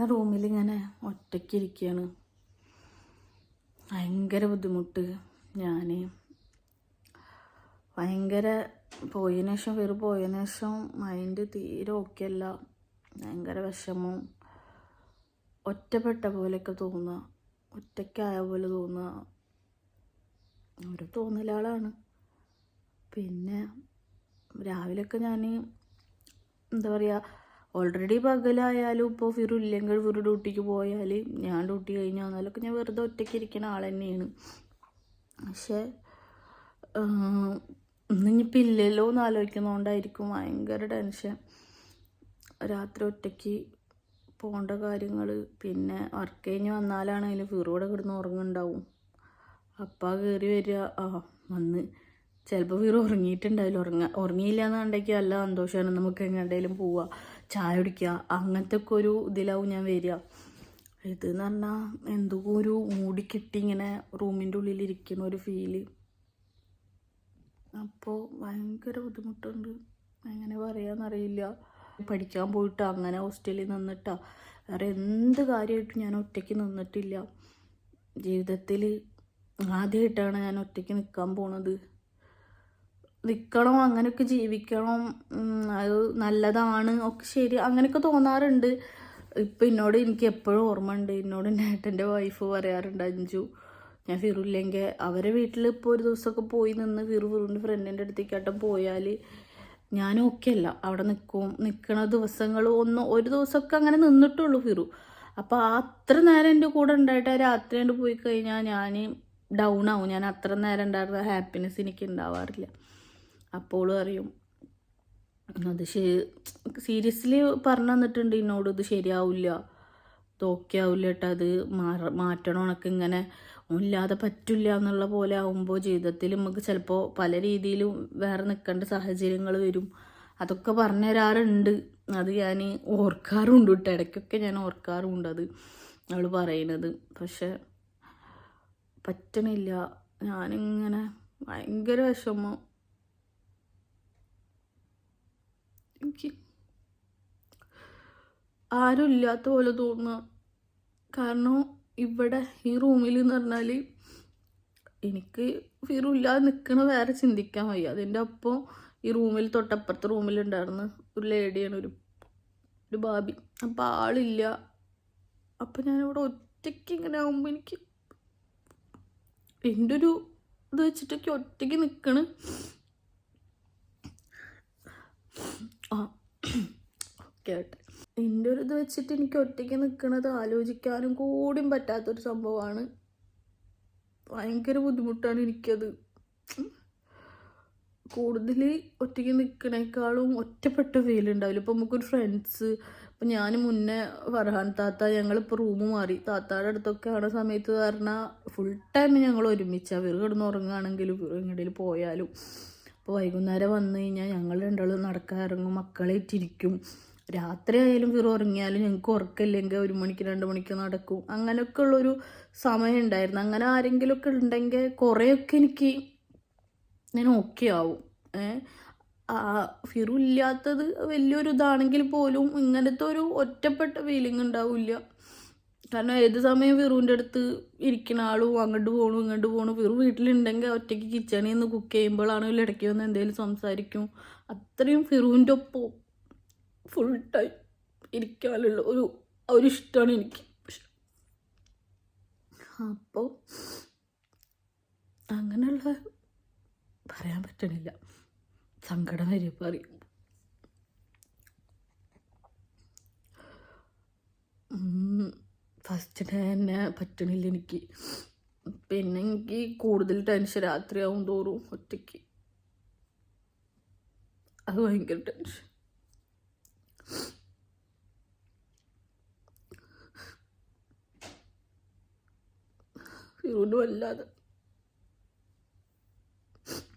ഇങ്ങനെ റൂമിൽ ഇങ്ങനെ ഒറ്റയ്ക്ക് ഇരിക്കുകയാണ് ഭയങ്കര ബുദ്ധിമുട്ട്. ഞാൻ ഭയങ്കര പോയതിനു ശേഷം വെറു പോയതിനു ശേഷം മൈൻഡ് തീരെ ഓക്കെ അല്ല. ഭയങ്കര വിഷമവും ഒറ്റപ്പെട്ട പോലെയൊക്കെ തോന്നുക. ഒറ്റയ്ക്കായ പോലെ തോന്നുക. ഒരു തോന്നലാളാണ് പിന്നെ രാവിലെയൊക്കെ ഞാൻ എന്താ പറയുക ഓൾറെഡി പകലായാലും ഇപ്പോൾ ഫിറു ഇല്ലെങ്കിൽ ഡ്യൂട്ടിക്ക് പോയാൽ ഞാൻ ഡ്യൂട്ടി കഴിഞ്ഞ് വന്നാലൊക്കെ ഞാൻ വെറുതെ ഒറ്റയ്ക്ക് ഇരിക്കുന്ന ആൾ തന്നെയാണ്. പക്ഷേ ഇന്നിപ്പോൾ ഇല്ലല്ലോ എന്ന് ആലോചിക്കുന്നതുകൊണ്ടായിരിക്കും ഭയങ്കര ടെൻഷൻ രാത്രി ഒറ്റയ്ക്ക് പോകേണ്ട കാര്യങ്ങൾ പിന്നെ വർക്ക് കഴിഞ്ഞ് വന്നാലാണെങ്കിലും ഫിറൂടെ കിടന്ന് ഉറങ്ങുന്നുണ്ടാവും. അപ്പ കയറി വരിക. ആ വന്ന് ചിലപ്പോൾ ഫിറു ഉറങ്ങിയിട്ടുണ്ടാവില്ല. ഉറങ്ങ ഉറങ്ങിയില്ല എന്നുണ്ടെങ്കിൽ നല്ല സന്തോഷമാണ് നമുക്ക് എങ്ങോട്ടേലും പോവുക ചായ കുടിക്കുക. അങ്ങനത്തെ ഒക്കെ ഒരു ഇതിലാവും ഞാൻ വരിക. ഇതെന്ന് പറഞ്ഞാൽ എന്തോ ഒരു മൂടി കിട്ടി ഇങ്ങനെ റൂമിന്റെ ഉള്ളിൽ ഇരിക്കുന്ന ഒരു ഫീൽ അപ്പോൾ ഭയങ്കര ബുദ്ധിമുട്ടുണ്ട്. എങ്ങനെ പറയാന്നറിയില്ല. പഠിക്കാൻ പോയിട്ട് അങ്ങനെ ഹോസ്റ്റലിൽ നിന്നിട്ടാ. വേറെ എന്ത് കാര്യമായിട്ടും ഞാൻ ഒറ്റയ്ക്ക് നിന്നിട്ടില്ല. ജീവിതത്തിൽ ആദ്യമായിട്ടാണ് ഞാൻ ഒറ്റയ്ക്ക് നിൽക്കാൻ പോണത്. നിൽക്കണം അങ്ങനെയൊക്കെ ജീവിക്കണം അത് നല്ലതാണ് ഒക്കെ ശരി അങ്ങനെയൊക്കെ തോന്നാറുണ്ട്. ഇപ്പം എന്നോട് എനിക്ക് എപ്പോഴും ഓർമ്മ ഉണ്ട്. എന്നോട് നേട്ടന്റെ വൈഫ് പറയാറുണ്ട് അഞ്ചു ഞാൻ ഫിറുല്ലെങ്കിൽ അവരെ വീട്ടിൽ ഇപ്പോൾ ഒരു ദിവസമൊക്കെ പോയി നിന്ന് ഫിറു ഫിറുവിന്റെ ഫ്രണ്ടിന്റെ അടുത്തേക്ക് ഏട്ടൻ പോയാൽ ഞാൻ ഓക്കെ അല്ല. അവിടെ നിൽക്കും നിൽക്കണ ദിവസങ്ങൾ ഒന്ന് ഒരു ദിവസമൊക്കെ അങ്ങനെ നിന്നിട്ടുള്ളൂ ഫിറു. അപ്പോൾ അത്ര നേരം എന്റെ കൂടെ ഉണ്ടായിട്ട് രാത്രി കൊണ്ട് പോയി കഴിഞ്ഞാൽ ഞാൻ ഡൗൺ ആവും. ഞാൻ അത്ര നേരം ഉണ്ടായിരുന്ന ഹാപ്പിനെസ് എനിക്ക് ഉണ്ടാവാറില്ല. അപ്പോൾ അറിയും. അത് സീരിയസ്ലി പറഞ്ഞു തന്നിട്ടുണ്ട് എന്നോട് ഇത് ശരിയാവില്ല. ഇത് ഓക്കെ ആവില്ല കേട്ടോ അത് മാറ മാറ്റണം ഉണക്ക് ഇങ്ങനെ ഇല്ലാതെ പറ്റില്ല എന്നുള്ള പോലെ ആവുമ്പോൾ ജീവിതത്തിൽ നമുക്ക് ചിലപ്പോൾ പല രീതിയിലും വേറെ നിൽക്കേണ്ട സാഹചര്യങ്ങൾ വരും. അതൊക്കെ പറഞ്ഞു തരാറുണ്ട്. അത് ഞാൻ ഓർക്കാറുണ്ട് കേട്ടോ ഇടയ്ക്കൊക്കെ ഞാൻ ഓർക്കാറുണ്ട് അത് അവൾ പറയണത്. പക്ഷെ പറ്റണില്ല. ഞാനിങ്ങനെ ഭയങ്കര വിഷമം. എനിക്ക് ആരും ഇല്ലാത്ത പോലെ തോന്നുക കാരണം ഇവിടെ ഈ റൂമിൽ എന്ന് പറഞ്ഞാൽ എനിക്ക് ഫിറു ഇല്ലാതെ നിൽക്കണ വേറെ ചിന്തിക്കാൻ വയ്യ. അതിന്റെ ഒപ്പം ഈ റൂമിൽ തൊട്ടപ്പുറത്തെ റൂമിലുണ്ടായിരുന്ന ഒരു ലേഡിയാണ് ഒരു ഒരു ബാബി അപ്പം ആളില്ല. അപ്പം ഞാനിവിടെ ഒറ്റയ്ക്ക് ഇങ്ങനെ ആകുമ്പോൾ എനിക്ക് എന്റെ ഒരു ഇത് വെച്ചിട്ടൊക്കെ ഒറ്റയ്ക്ക് നിൽക്കണ് ആ എന്റെ ഒരു ഇത് വെച്ചിട്ട് എനിക്ക് ഒറ്റയ്ക്ക് നിൽക്കുന്നത് ആലോചിക്കാനും കൂടിയും പറ്റാത്തൊരു സംഭവമാണ്. ഭയങ്കര ബുദ്ധിമുട്ടാണ് എനിക്കത്. കൂടുതൽ ഒറ്റയ്ക്ക് നിൽക്കണേക്കാളും ഒറ്റപ്പെട്ട ഫീൽ ഉണ്ടാവില്ല. ഇപ്പം നമുക്കൊരു ഫ്രണ്ട്സ് ഇപ്പം ഞാൻ മുന്നേ ഫർഹാൻ താത്ത ഞങ്ങളിപ്പോൾ റൂം മാറി. താത്താടെ അടുത്തൊക്കെ ആണ സമയത്ത് പറഞ്ഞാൽ ഫുൾ ടൈം ഞങ്ങൾ ഒരുമിച്ചാണ് വെറു കിടന്ന് ഉറങ്ങുകയാണെങ്കിലും എങ്ങോട്ടേലും പോയാലും. അപ്പോൾ വൈകുന്നേരം വന്നു കഴിഞ്ഞാൽ ഞങ്ങൾ രണ്ടാളും നടക്കാൻ ഇറങ്ങും മക്കളെ ഇട്ടിരിക്കും രാത്രി ആയാലും ഫിറു ഉറങ്ങിയാലും ഞങ്ങൾക്ക് ഉറക്കമില്ലെങ്കിൽ ഒരു മണിക്ക് രണ്ട് മണിക്ക് നടക്കും. അങ്ങനെയൊക്കെ ഉള്ളൊരു സമയം ഉണ്ടായിരുന്നു. അങ്ങനെ ആരെങ്കിലുമൊക്കെ ഉണ്ടെങ്കിൽ കുറേയൊക്കെ എനിക്ക് ഞാൻ ഓക്കെ ആവും. ഫിറു ഇല്ലാത്തത് വലിയൊരു ഇതാണെങ്കിൽ പോലും ഇങ്ങനത്തെ ഒരു ഒറ്റപ്പെട്ട ഫീലിംഗ് ഉണ്ടാവില്ല. കാരണം ഏത് സമയം ഫിറുവിന്റെ അടുത്ത് ഇരിക്കുന്ന ആളും അങ്ങോട്ട് പോകണു ഇങ്ങോട്ട് പോകണു ഫിറു വീട്ടിലുണ്ടെങ്കിൽ ഒറ്റയ്ക്ക് കിച്ചണിൽ നിന്ന് കുക്ക് ചെയ്യുമ്പോഴാണെങ്കിലും ഇടയ്ക്ക് വന്ന് എന്തെങ്കിലും സംസാരിക്കും. അത്രയും ഫിറുവിന്റെ ഒപ്പം. ഫുൾ ടൈം ഇരിക്കാനുള്ള ഒരു ഒരു ഇഷ്ടമാണ് എനിക്ക്. അപ്പോൾ അങ്ങനെയുള്ള പറയാൻ പറ്റണില്ല. സങ്കടം വരും പറയും ഫസ്റ്റ് ഡേ തന്നെ പറ്റണില്ല എനിക്ക്. പിന്നെ എനിക്ക് കൂടുതൽ ടെൻഷൻ രാത്രിയാവും തോറും ഒറ്റയ്ക്ക്. അത് ഭയങ്കര ടെൻഷൻ ഫിറൂന് വല്ലാതെ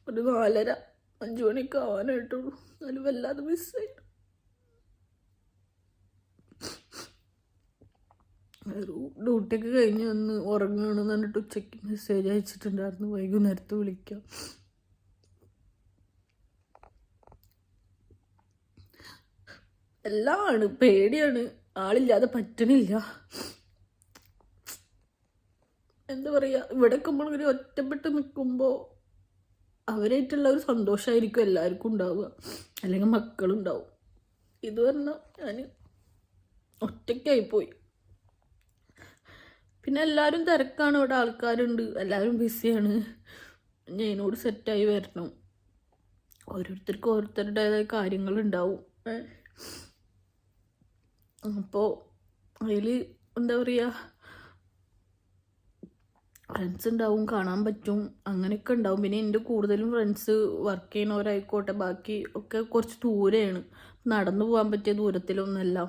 ഒരു നാലര അഞ്ചു മണിക്ക് ആവാനായിട്ടുള്ളൂ. എന്നാലും വല്ലാതെ മിസ്സായി ഡ്യൂട്ടിക്ക് കഴിഞ്ഞ് വന്ന് ഉറങ്ങണമെന്ന് പറഞ്ഞിട്ട് ഉച്ചയ്ക്ക് മെസ്സേജ് അയച്ചിട്ടുണ്ടായിരുന്നു. വൈകുന്നേരത്ത് വിളിക്കാം. എല്ലാമാണ് പേടിയാണ്. ആളില്ലാതെ പറ്റണില്ല. എന്താ പറയുക ഇവിടെയൊക്കെ നമ്മളിങ്ങനെ ഒറ്റപ്പെട്ട് നിൽക്കുമ്പോൾ അവരായിട്ടുള്ള ഒരു സന്തോഷമായിരിക്കും എല്ലാവർക്കും ഉണ്ടാവുക. അല്ലെങ്കിൽ മക്കളുണ്ടാവും. ഇത് പറഞ്ഞാൽ ഞാൻ ഒറ്റയ്ക്കായിപ്പോയി. പിന്നെ എല്ലാവരും തിരക്കാണ്. ഇവിടെ ആൾക്കാരുണ്ട്. എല്ലാവരും ബിസിയാണ്. ഞാനോട് സെറ്റായി വരണം. ഓരോരുത്തർക്കും ഓരോരുത്തരുടേതായ കാര്യങ്ങളുണ്ടാവും. അപ്പോൾ അതിൽ എന്താ പറയുക ഫ്രണ്ട്സ് ഉണ്ടാവും കാണാൻ പറ്റും. അങ്ങനെയൊക്കെ ഉണ്ടാവും പിന്നെ എന്റെ കൂടുതലും ഫ്രണ്ട്സ് വർക്ക് ചെയ്യുന്നവരായിക്കോട്ടെ ബാക്കി ഒക്കെ കുറച്ച് ദൂരെയാണ്. നടന്നു പോകാൻ പറ്റിയ ദൂരത്തിലൊന്നുമല്ല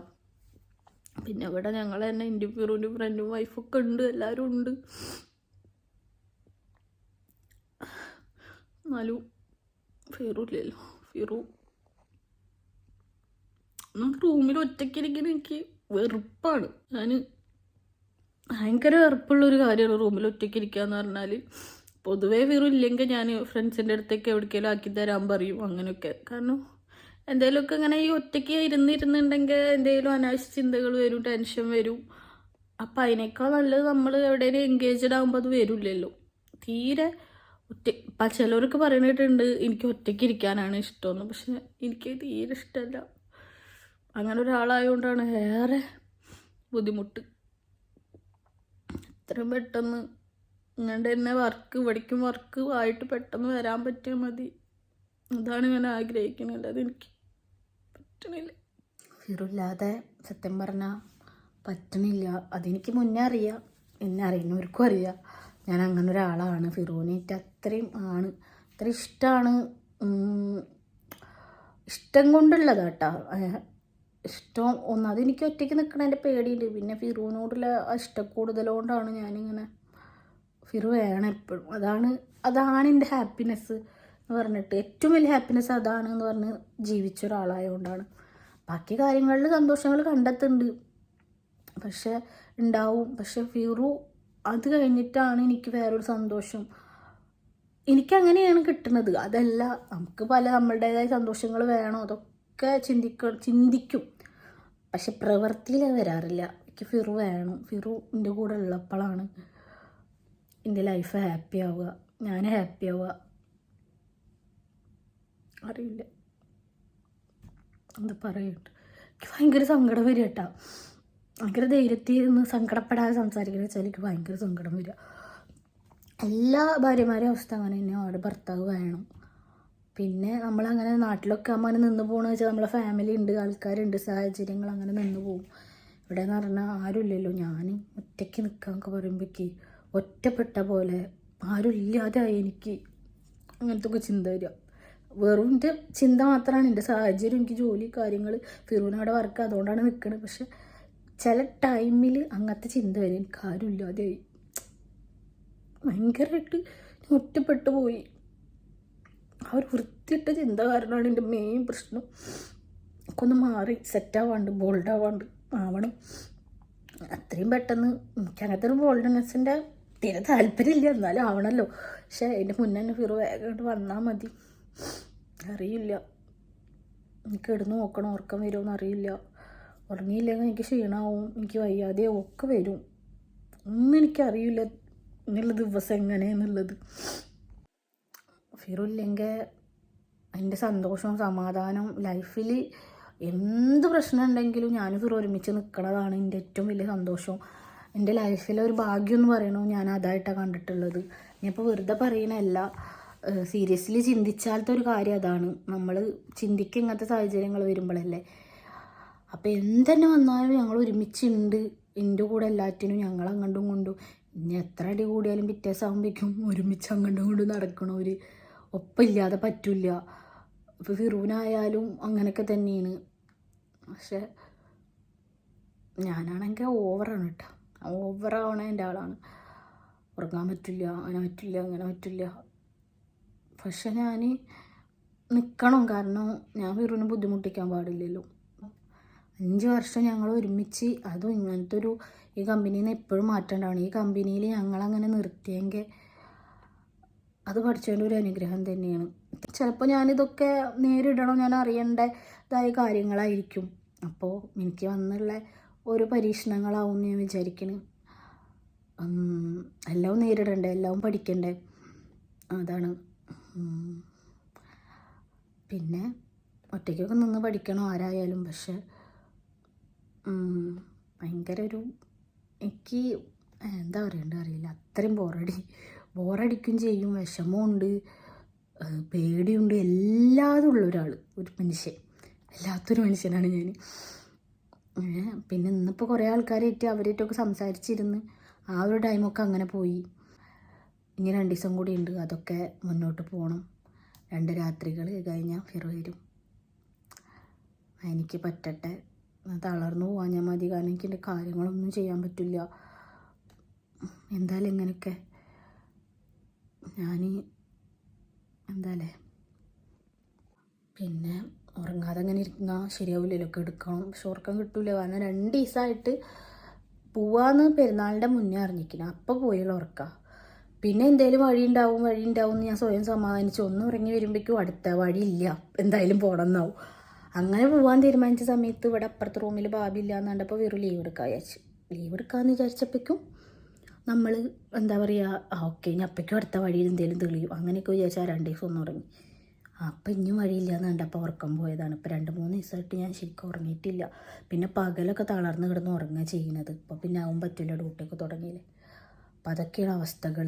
പിന്നെ ഇവിടെ ഞങ്ങൾ തന്നെ എന്റെ ഫിറുവിന്റെ ഫ്രണ്ടും വൈഫൊക്കെ ഉണ്ട് എല്ലാവരും ഉണ്ട്. എന്നാലും ഫിറൂല്ലോ ഫിറു. നമുക്ക് റൂമിൽ ഒറ്റയ്ക്കിരിക്കുന്ന എനിക്ക് വെറുപ്പാണ്. ഞാൻ ഭയങ്കര ഒരു കാര്യമാണ് റൂമിൽ ഒറ്റയ്ക്ക് ഇരിക്കുക എന്ന് പറഞ്ഞാൽ പൊതുവേ വീറും ഇല്ലെങ്കിൽ ഞാൻ ഫ്രണ്ട്സിന്റെ അടുത്തേക്ക് എവിടേക്കെങ്കിലും ആക്കി തരാൻ പറയും അങ്ങനെയൊക്കെ. കാരണം എന്തെങ്കിലുമൊക്കെ ഇങ്ങനെ ഈ ഒറ്റയ്ക്ക് ഇരുന്നിരുന്നുണ്ടെങ്കിൽ എന്തെങ്കിലും അനാവശ്യ ചിന്തകൾ വരും ടെൻഷൻ വരും. അപ്പം അതിനേക്കാൾ നല്ലത് നമ്മൾ എവിടെയെങ്കിലും എൻഗേജ്ഡ് ആകുമ്പോൾ അത് വരില്ലല്ലോ. തീരെ ഒറ്റ ഇപ്പം ചിലവർക്ക് പറയണിട്ടുണ്ട് എനിക്ക് ഒറ്റയ്ക്ക് ഇരിക്കാനാണ് ഇഷ്ടമെന്ന്. പക്ഷെ എനിക്ക് തീരെ ഇഷ്ടമല്ല. അങ്ങനെ ഒരാളായതുകൊണ്ടാണ് ഏറെ ബുദ്ധിമുട്ട്. എത്രയും പെട്ടെന്ന് ഇങ്ങോട്ട് തന്നെ വർക്ക് ഇവിടേക്കും വർക്ക് ആയിട്ട് പെട്ടെന്ന് വരാൻ പറ്റിയാൽ മതി. അതാണ് ഞാൻ ആഗ്രഹിക്കുന്നത് അതെനിക്ക് പറ്റണില്ല. ഫിറില്ലാതെ സത്യം പറഞ്ഞാൽ പറ്റണില്ല. അതെനിക്ക് മുന്നേ അറിയാം. എന്നെ അറിയുന്നവർക്കും അറിയാം. ഞാൻ അങ്ങനെ ഒരാളാണ്. ഫിറോനേറ്റ് അത്രയും ആണ്. അത്ര ഇഷ്ടമാണ് ഇഷ്ടം കൊണ്ടുള്ളതാ കേട്ടോ ഇഷ്ടം ഒന്ന്. അതെനിക്ക് ഒറ്റയ്ക്ക് നിൽക്കണതിന്റെ പേടിയുണ്ട്. പിന്നെ ഫിറുവിനോടുള്ള ആ ഇഷ്ടക്കൂടുതലുകൊണ്ടാണ് ഞാനിങ്ങനെ ഫിറു വേണം എപ്പോഴും. അതാണ് അതാണ് എന്റെ ഹാപ്പിനെസ് എന്ന് പറഞ്ഞിട്ട്. ഏറ്റവും വലിയ ഹാപ്പിനെസ് അതാണ് എന്ന് പറഞ്ഞ് ജീവിച്ച ഒരാളായതുകൊണ്ടാണ് ബാക്കി കാര്യങ്ങളിൽ സന്തോഷങ്ങൾ കണ്ടെത്തുന്നുണ്ട്. പക്ഷെ ഉണ്ടാവും പക്ഷെ ഫിറു അത് കഴിഞ്ഞിട്ടാണ് എനിക്ക് വേറൊരു സന്തോഷം. എനിക്കങ്ങനെയാണ് കിട്ടുന്നത്. അതല്ല നമുക്ക് പല നമ്മളുടേതായ സന്തോഷങ്ങൾ വേണോ? അതൊക്കെ ചിന്തിക്ക ചിന്തിക്കും. പക്ഷെ പ്രവൃത്തിയിൽ വരാറില്ല. എനിക്ക് ഫിറു വേണം. ഫിറു എന്റെ കൂടെ ഉള്ളപ്പോഴാണ് എന്റെ ലൈഫ് ഹാപ്പി ആവുക. ഞാൻ ഹാപ്പി ആവുക. അറിയില്ല. എന്താ പറയട്ടെ എനിക്ക് ഭയങ്കര സങ്കടം വരിക കേട്ടോ. ഭയങ്കര ധൈര്യത്തിൽ സങ്കടപ്പെടാതെ സംസാരിക്കുന്ന വെച്ചാൽ എനിക്ക് ഭയങ്കര സങ്കടം വരിക. എല്ലാ ഭാര്യമാരെയും അവസ്ഥ അങ്ങനെ തന്നെ അവിടെ ഭർത്താവ് വേണം. പിന്നെ നമ്മളങ്ങനെ നാട്ടിലൊക്കെ ആകുമ്പോൾ അങ്ങനെ നിന്ന് പോകണമെന്ന് വെച്ചാൽ നമ്മളെ ഫാമിലി ഉണ്ട് ആൾക്കാരുണ്ട് സാഹചര്യങ്ങൾ അങ്ങനെ നിന്ന് പോകും ഇവിടെ എന്ന് പറഞ്ഞാൽ ആരുമില്ലല്ലോ. ഞാൻ ഒറ്റയ്ക്ക് നിൽക്കാന്നൊക്കെ പറയുമ്പോഴേക്ക് ഒറ്റപ്പെട്ട പോലെ ആരുമില്ലാതായി എനിക്ക്. അങ്ങനത്തെ ഒക്കെ ചിന്ത വരിക. വെറും എന്റെ ചിന്ത മാത്രമാണ് എന്റെ സാഹചര്യം എനിക്ക് ജോലി കാര്യങ്ങൾ ഫിറൂനവിടെ വർക്ക് അതുകൊണ്ടാണ് നിൽക്കുന്നത് പക്ഷെ ചില ടൈമിൽ അങ്ങനത്തെ ചിന്ത വരും. എനിക്ക് ആരുമില്ലാതെയായി ഭയങ്കരമായിട്ട് ഒറ്റപ്പെട്ടു പോയി. ആ ഒരു വൃത്തിയിട്ട ചിന്ത കാരണമാണ് എന്റെ മെയിൻ പ്രശ്നം. ഒക്കെ ഒന്ന് മാറി സെറ്റാവാണ്ട് ബോൾഡാവാണ്ട് ആവണം. അത്രയും പെട്ടെന്ന് എനിക്ക് അങ്ങനത്തെ ഒരു ബോൾഡ്നെസ്സിന്റെ തീരെ താല്പര്യമില്ല. എന്നാലും ആവണമല്ലോ പക്ഷേ അതിന്റെ മുന്നേ തന്നെ ഫിറു വേഗം വന്നാൽ മതി. അറിയില്ല. എനിക്ക് ഇടുന്ന് നോക്കണം ഉറക്കം വരുമോ അറിയില്ല. ഉറങ്ങിയില്ലെങ്കിൽ എനിക്ക് ക്ഷീണമാവും എനിക്ക് വയ്യാതെയാവും ഒക്കെ വരും. ഒന്നും എനിക്കറിയില്ല. എന്നുള്ള ദിവസം എങ്ങനെയെന്നുള്ളത്. ഫിറില്ലെങ്കിൽ എന്റെ സന്തോഷവും സമാധാനവും ലൈഫിൽ എന്ത് പ്രശ്നം ഉണ്ടെങ്കിലും ഞാൻ ഫിർ ഒരുമിച്ച് നിൽക്കണതാണ് എന്റെ ഏറ്റവും വലിയ സന്തോഷം. എന്റെ ലൈഫിലെ ഒരു ഭാഗ്യം എന്ന് പറയണു ഞാൻ അതായിട്ടാണ് കണ്ടിട്ടുള്ളത്. ഞാനിപ്പോൾ വെറുതെ പറയണല്ല സീരിയസ്ലി ചിന്തിച്ചാലത്തെ ഒരു കാര്യം അതാണ്. നമ്മൾ ചിന്തിക്കുക ഇങ്ങനത്തെ സാഹചര്യങ്ങൾ വരുമ്പോഴല്ലേ. അപ്പോൾ എന്തെന്നെ വന്നാലും ഞങ്ങൾ ഒരുമിച്ചുണ്ട്. എന്റെ കൂടെ എല്ലാറ്റിനും ഞങ്ങൾ അങ്ങോട്ടും കൊണ്ടും ഇനി എത്ര അടി കൂടിയാലും പിറ്റേ പിറ്റേസാകുമ്പോഴേക്കും ഒരുമിച്ച് അങ്ങോട്ടും കൊണ്ടും നടക്കണവർ ഒപ്പമില്ലാതെ പറ്റില്ല. ഇപ്പോൾ ഫിറൂനായാലും അങ്ങനെയൊക്കെ തന്നെയാണ്. പക്ഷെ ഞാനാണെങ്കിൽ ഓവറാണ് കേട്ടോ ഓവറാവണ എന്റെ ആളാണ്. ഉറങ്ങാൻ പറ്റില്ല അങ്ങനെ പറ്റില്ല അങ്ങനെ പറ്റില്ല. പക്ഷെ ഞാൻ നിൽക്കണം കാരണം ഞാൻ ഫിറൂനെ ബുദ്ധിമുട്ടിക്കാൻ പാടില്ലല്ലോ. അഞ്ച് വർഷം ഞങ്ങൾ ഒരുമിച്ച് അതും ഇങ്ങനത്തെ ഒരു ഈ കമ്പനിയിൽ നിന്ന് എപ്പോഴും മാറ്റേണ്ടതാണ് ഈ കമ്പനിയിൽ ഞങ്ങളങ്ങനെ നിർത്തിയെങ്കിൽ അത് പഠിച്ചതിന്റെ ഒരു അനുഗ്രഹം തന്നെയാണ്. ചിലപ്പോൾ ഞാനിതൊക്കെ നേരിടണം ഞാൻ അറിയേണ്ടതായ കാര്യങ്ങളായിരിക്കും. അപ്പോൾ എനിക്ക് വന്നുള്ള ഓരോ പരീക്ഷണങ്ങളാവും ഞാൻ വിചാരിക്കണ്. എല്ലാം നേരിടണ്ടേ എല്ലാം പഠിക്കണ്ടേ? അതാണ്. പിന്നെ ഒറ്റയ്ക്കൊക്കെ നിന്ന് പഠിക്കണം ആരായാലും പക്ഷെ ഭയങ്കര ഒരു എനിക്ക് എന്താ പറയണ്ട അറിയില്ല. അത്രയും ബോറടി ബോറടിക്കും ചെയ്യും വിഷമമുണ്ട് പേടിയുണ്ട് എല്ലാതും ഉള്ള ഒരാൾ ഒരു മനുഷ്യൻ. എല്ലാത്തൊരു മനുഷ്യനാണ് ഞാൻ പിന്നെ ഇന്നിപ്പോൾ കുറേ ആൾക്കാരായിട്ട് അവരായിട്ടൊക്കെ സംസാരിച്ചിരുന്ന് ആ ഒരു ടൈമൊക്കെ അങ്ങനെ പോയി. ഇനി രണ്ട് ദിവസം കൂടി ഉണ്ട് അതൊക്കെ മുന്നോട്ട് പോകണം രണ്ട് രാത്രികൾ കഴിഞ്ഞാൽ ഫിറ വരും. എനിക്ക് പറ്റട്ടെ. തളർന്നു പോകാൻ ഞാൻ മതി. കാരണം എനിക്ക് കാര്യങ്ങളൊന്നും ചെയ്യാൻ പറ്റില്ല. എന്തായാലും ഇങ്ങനെയൊക്കെ. ഞാൻ എന്താല്ലേ പിന്നെ ഉറങ്ങാതെ അങ്ങനെ ഇരിക്കുന്ന ശരിയാവില്ലല്ലോ എടുക്കണം. പക്ഷെ ഉറക്കം കിട്ടൂല. കാരണം രണ്ട് ദിവസമായിട്ട് പോവാന്ന് പെരുന്നാളിന്റെ മുന്നേ അറിഞ്ഞിരിക്കണം അപ്പം പോയുള്ള ഉറക്ക. പിന്നെ എന്തേലും വഴി ഉണ്ടാവും വഴി ഉണ്ടാവും എന്ന് ഞാൻ സ്വയം സമാധാനിച്ചു. ഒന്നും ഉറങ്ങി വരുമ്പോഴേക്കും അടുത്ത വഴിയില്ല. എന്തായാലും പോകണം എന്നാവും അങ്ങനെ പോവാൻ തീരുമാനിച്ച സമയത്ത് ഇവിടെ അപ്പുറത്തെ റൂമിൽ ഭാബി ഇല്ല എന്ന് കണ്ടപ്പോൾ വെറും ലീവ് എടുക്കാൻ വിചാരിച്ചു. ലീവ് എടുക്കാമെന്ന് വിചാരിച്ചപ്പോഴേക്കും നമ്മൾ എന്താ പറയുക ആ ഓക്കെ ഇനി അപ്പയ്ക്കും അടുത്ത വഴിയിൽ എന്തെങ്കിലും തെളിയും. അങ്ങനെയൊക്കെ വിചാരിച്ചാൽ രണ്ട് ദിവസം ഒന്ന് ഉറങ്ങി. അപ്പം ഇനിയും വഴിയില്ല എന്ന് കണ്ടപ്പോൾ ഉറക്കം പോയതാണ്. ഇപ്പോൾ രണ്ട് മൂന്ന് ദിവസമായിട്ട് ഞാൻ ശരിക്കും ഉറങ്ങിയിട്ടില്ല. പിന്നെ പകലൊക്കെ തളർന്ന് കിടന്ന് ഉറങ്ങുക ചെയ്യുന്നത്. ഇപ്പോൾ പിന്നെ ആവും പറ്റില്ല ഡ്യൂട്ടിയൊക്കെ തുടങ്ങിയില്ലേ. അപ്പം അതൊക്കെയാണ് അവസ്ഥകൾ